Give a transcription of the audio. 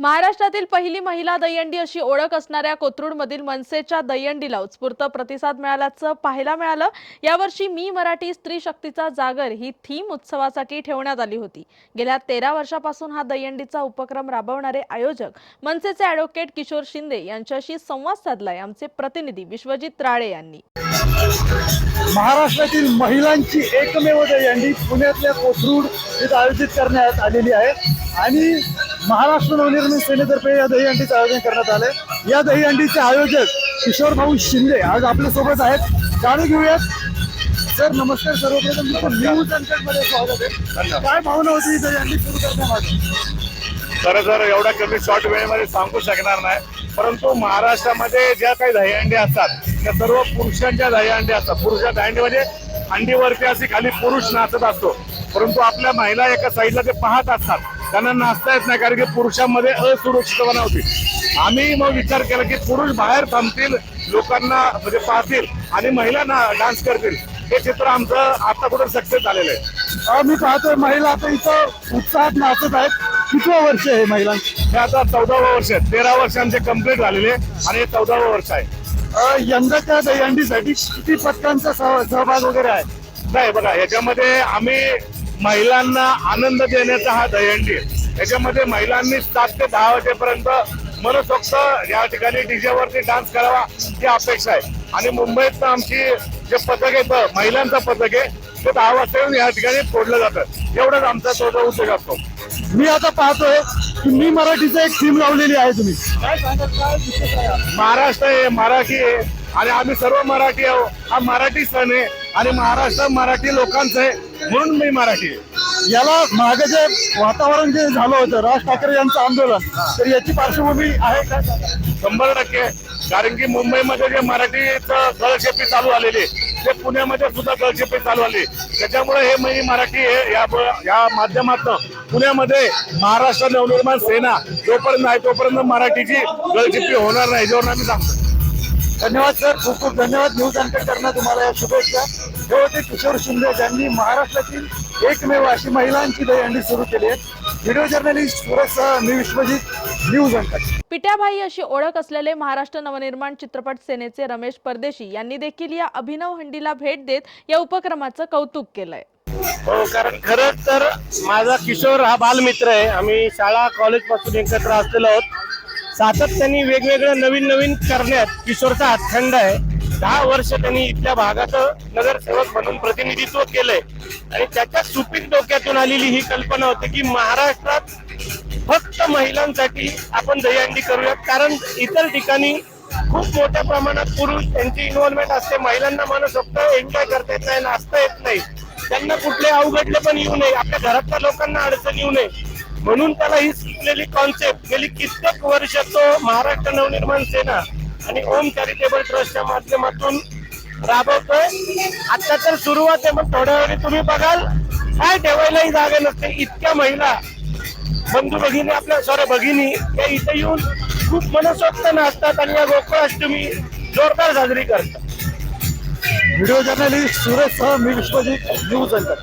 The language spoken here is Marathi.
महाराष्ट्रातील पहिली महिला दहीहंडी अशी ओळख असणाऱ्या कोथरूडमधील मनसेच्या दहीहंडीला उत्स्फूर्त प्रतिसाद मिळाल्याचं पाहायला मिळालं. यावर्षी मी मराठी स्त्री शक्तीचा जागर ही थीम उत्सवासाठी ठेवण्यात आली होती. गेल्या तेरा वर्षापासून हा दहीहंडीचा उपक्रम राबवणारे आयोजक मनसेचे ॲडव्होकेट किशोर शिंदे यांच्याशी संवाद साधलाय. आमचे प्रतिनिधी विश्वजित राळे यांनी. महाराष्ट्रातील महिलांची एकमेव दहीहंडी पुण्यातल्या कोथरूड इथं आयोजित करण्यात आलेली आहे. आणि महाराष्ट्र नवनिर्माण सेनेतर्फे या दहीहंडीचं आयोजन करण्यात आलंय. या दहीहंडीचे आयोजक किशोर भाऊ शिंदे आज आपल्यासोबत आहेत. जाणून घेऊयात. सर नमस्कार सर्वप्रथम. तुमचं न्यूजमध्ये स्वागत आहे. काय भावना होती ही दहीहंडी सुरू करण्यामागे? खरं तर एवढ्या कमी शॉर्ट वेळेमध्ये सांगू शकणार नाही. परंतु महाराष्ट्रामध्ये ज्या काही दहीहंडी असतात त्या सर्व पुरुषांच्या दहीहंडी असतात. पुरुषाच्या दहीहंडी म्हणजे हंडीवरती अशी खाली पुरुष नाचत असतो. परंतु आपल्या महिला एका साईडला ते पाहत असतात. त्यांना नाचता येत नाही कारण की पुरुषांमध्ये असुरक्षितपणा होती. आम्ही मग विचार केला की पुरुष बाहेर थांबतील लोकांना म्हणजे पाहतील आणि महिला डान्स करतील. हे चित्र आमचं आता कुठे सक्सेस झालेलं आहे. मी पाहतोय महिला आता इथं उत्साहात नाचत आहेत. किती वर्ष आहे महिलांची? हे आता चौदावं वर्ष आहे. तेरा वर्ष आमचे कंप्लीट झालेले आणि हे चौदावं वर्ष आहे. अं, यंदाच्या दहीहंडीसाठी किती पथकांचा सह- सहभाग वगैरे आहे? नाही बघा याच्यामध्ये आम्ही महिलांना आनंद देण्याचा हा दहीहंडी आहे. याच्यामध्ये महिलांनी सात ते दहा वाजेपर्यंत मनसोक्त या ठिकाणी डीजेवरती डान्स करावा ही अपेक्षा आहे. आणि मुंबईत आमची जे पथक आहे महिलांचं पथक आहे ते दहा वाजता येऊन या ठिकाणी फोडलं जातं. एवढंच आमचा तो जो उद्योग असतो. मी आता पाहतोय की मी मराठीचं एक थीम लावलेली आहे तुम्ही. महाराष्ट्र आहे मराठी आहे आणि आम्ही सर्व मराठी आहोत. हा मराठी सण आहे. आणि महाराष्ट्र मराठी लोकांचं आहे म्हणून मी मराठी आहे. याला मागे जे वातावरण जे झालं होतं राज ठाकरे यांचं आंदोलन तर याची पार्श्वभूमी आहे सांगा? शंभर टक्के. कारण की मुंबईमध्ये जे मराठीचं गळशेपी चालू आलेली ते पुण्यामध्ये सुद्धा गळशेपी चालू आली त्याच्यामुळे हे मी मराठी आहे या या माध्यमातून पुण्यामध्ये महाराष्ट्र नवनिर्माण सेना जोपर्यंत आहे तोपर्यंत मराठीची गळचेपी होणार नाही याच्यावर आम्ही सांगतो. धन्यवाद सर. खूप खूप धन्यवाद. न्यूज अँकर करणं तुम्हाला या शुभेच्छा. हे होते किशोर शिंदे ज्यांनी महाराष्ट्रातील एकमेव अशी महिलांची दहीहंडी सुरू केली आहे. व्हिडिओ जर्नलिस्ट सुरज सह मी विश्वजित न्यूज अँकर पिट्याभाई अशी ओळख असलेले महाराष्ट्र नवनिर्माण चित्रपट सेनेचे रमेश परदेशी यांनी देखील या अभिनव हंडीला भेट देत या उपक्रमाचं कौतुक केलंय. हो कारण खरंच तर माझा किशोर हा बालमित्र आहे. आम्ही शाळा कॉलेजपासून एकत्र असलेलो आहोत. सातत्याने वेगवेगळं नवीन नवीन करण्यात किशोरचा हातखंड आहे. दहा वर्ष त्यांनी इथल्या भागाचं नगरसेवक म्हणून प्रतिनिधित्व केलंय. आणि त्याच्या सुपीक डोक्यातून आलेली ही कल्पना होती की महाराष्ट्रात फक्त महिलांसाठी आपण दहीहंडी करूयात. कारण इतर ठिकाणी खूप मोठ्या प्रमाणात पुरुष त्यांची इन्व्हॉल्वमेंट असते. महिलांना मनसोक्त एन्जॉय करता येत नाही नाचता येत नाही. त्यांना कुठले अवघडले पण येऊ नये. आपल्या घरातल्या लोकांना अडचण येऊ नये. म्हणून त्याला ही सुचलेली कॉन्सेप्ट गेली कित्येक वर्ष तो महाराष्ट्र नवनिर्माण सेना आणि ओम चॅरिटेबल ट्रस्टच्या माध्यमातून राबवतोय. आता तर सुरुवात आहे पण थोड्या वेळी तुम्ही बघाल. काय ठेवायलाही जागा नसते. इतक्या महिला बंधू भगिनी आपल्या सॉरी भगिनी या इथे येऊन खूप मनसोक्त नाचतात आणि या गोकुळाष्टमी जोरदार साजरी करतात. व्हिडिओ जर्नलिस्ट सुरेश सह मी विश्वजित न्यूज अँकर